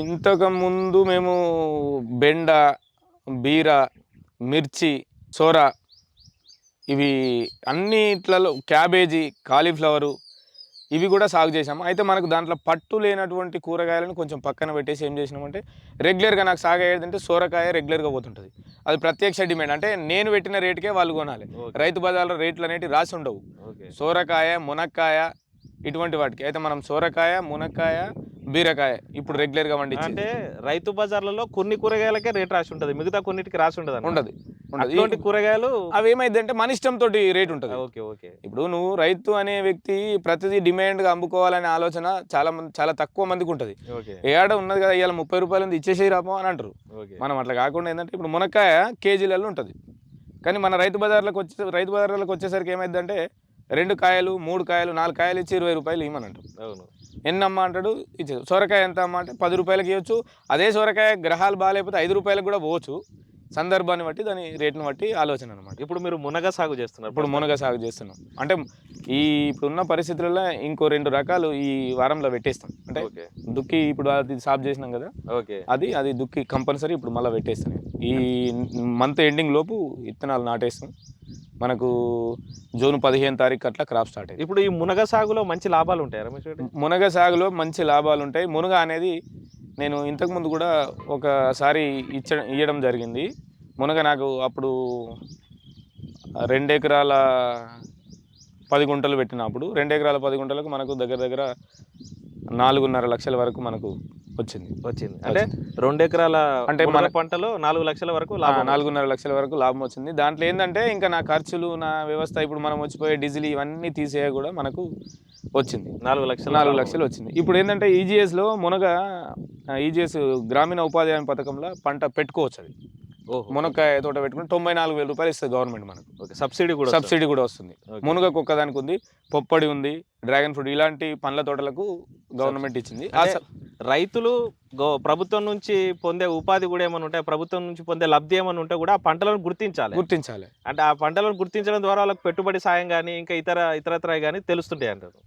ఇంతకు ముందు మేము బెండ బీర మిర్చి సోర ఇవి అన్నిట్లలో క్యాబేజీ కాలీఫ్లవరు ఇవి కూడా సాగు చేసాము అయితే మనకు దాంట్లో పట్టు లేనటువంటి కూరగాయలను కొంచెం పక్కన పెట్టేసి ఏం చేసినామంటే రెగ్యులర్గా నాకు సాగు అయ్యేదంటే సోరకాయ రెగ్యులర్గా పోతుంటుంది. అది ప్రత్యక్ష డిమాండ్ అంటే నేను పెట్టిన రేటుకే వాళ్ళు కొనాలి. రైతు బజార్లో రేట్లు అనేవి రాసి ఉండవు. సోరకాయ మునక్కాయ ఇటువంటి వాటికి. అయితే మనం సోరకాయ మునక్కాయ బీరకాయ ఇప్పుడు రెగ్యులర్గా వండించి అంటే రైతు బజార్లలో కొన్ని కూరగాయలకే రేట్ రాసి ఉంటది. మిగతా కొన్నిటికి రాసి అన్నమాట. ఉండదు. అటువంటి కూరగాయలు అవి ఏమైందంటే మన ఇష్టం తోటి రేట్ ఉంటుంది. Okay okay. ఇప్పుడు నువ్వు రైతు అనే వ్యక్తి ప్రతిదీ డిమాండ్గా అమ్ముకోవాలనే ఆలోచన చాలా మంది చాలా తక్కువ మందికి ఉంటుంది. ఏడ ఉన్నది కదా ఇవాళ ముప్పై రూపాయలు ఉంది ఇచ్చేసేయి రాపో అని అంటారు. మనం అట్లా కాకుండా ఏంటంటే ఇప్పుడు మునక్కాయ కేజీలలో ఉంటుంది. కానీ మన రైతు బజార్లకు వచ్చే రైతు బజార్లకు వచ్చేసరికి ఏమైందంటే రెండు కాయలు మూడు కాయలు నాలుగు కాయలు ఇచ్చి ఇరవై రూపాయలు ఇవ్వమని అంటారు అవును. ఎన్ని అమ్మ అంటాడు? ఇచ్చేది. సొరకాయ ఎంత అమ్మ అంటే పది రూపాయలకి ఇవ్వచ్చు. అదే సొరకాయ గ్రహాలు బాగాలేకపోతే ఐదు రూపాయలకు కూడా పోవచ్చు. సందర్భాన్ని బట్టి దాని రేటును బట్టి ఆలోచన అనమాట ఇప్పుడు మీరు మునగ సాగు చేస్తున్నారు. ఇప్పుడు మునగ సాగు చేస్తున్నాం. అంటే ఈ ఇప్పుడున్న పరిస్థితులలో ఇంకో రెండు రకాలు ఈ వారంలో పెట్టేస్తాం. అంటే దుక్కి ఇప్పుడు అది సాగు చేసినాం కదా? ఓకే. అది అది దుక్కి కంపల్సరీ ఇప్పుడు మళ్ళీ పెట్టేస్తాను ఈ మంత్ ఎండింగ్ లోపు విత్తనాలు నాటేస్తాం. మనకు జూన్ పదిహేను తారీఖు అట్లా క్రాప్ స్టార్ట్ అయ్యింది ఇప్పుడు ఈ మునగ సాగులో మంచి లాభాలు ఉంటాయి రమేష్ రెడ్డి మునగ సాగులో మంచి లాభాలు ఉంటాయి. మునగ అనేది నేను ఇంతకుముందు కూడా ఒకసారి ఇచ్చ ఇవ్వడం జరిగింది. మునగ నాకు అప్పుడు రెండు ఎకరాల పది గుంటలు పెట్టినప్పుడు రెండు ఎకరాల పది గుంటలకు మనకు దగ్గర దగ్గర నాలుగున్నర లక్షల వరకు మనకు వచ్చింది. వచ్చింది. అంటే రెండు ఎకరాల అంటే మన- పంటలో నాలుగు లక్షల వరకు లాభం నాలుగున్నర లక్షల వరకు లాభం వచ్చింది. దాంట్లో ఏంటంటే ఇంకా నా ఖర్చులు నా వ్యవస్థ ఇప్పుడు మనం వచ్చిపోయే డీజిల్ ఇవన్నీ తీసేయ కూడా మనకు వచ్చింది. నాలుగు లక్షల నాలుగు. లక్షలు వచ్చింది. ఇప్పుడు ఏంటంటే ఈజీఎస్లో మునగ ఈజీఎస్ గ్రామీణ ఉపాధి హామీ పథకంలో పంట పెట్టుకోవచ్చు అది. మునక్కాయ తోట పెట్టుకుని తొంభై నాలుగు వేల రూపాయలు ఇస్తుంది గవర్నమెంట్ మనకు. ఓకే. సబ్సిడీ కూడా సబ్సిడీ కూడా వస్తుంది. మునగకు ఒక్కదానికి ఉంది పొప్పడి ఉంది డ్రాగన్ ఫ్రూట్ ఇలాంటి పండ్ల తోటలకు గవర్నమెంట్ ఇచ్చింది. రైతులు గో- ప్రభుత్వం నుంచి పొందే ఉపాధి కూడా ఏమైనా ఉంటాయి? ప్రభుత్వం నుంచి పొందే లబ్ధి ఏమైనా ఉంటే కూడా ఆ పంటలను గుర్తించాలి. గుర్తించాలి. అంటే ఆ పంటలను గుర్తించడం ద్వారా వాళ్ళకి పెట్టుబడి సాయం కానీ ఇంకా ఇతర ఇతరత్ర కానీ తెలుస్తుంటాయి అంటారు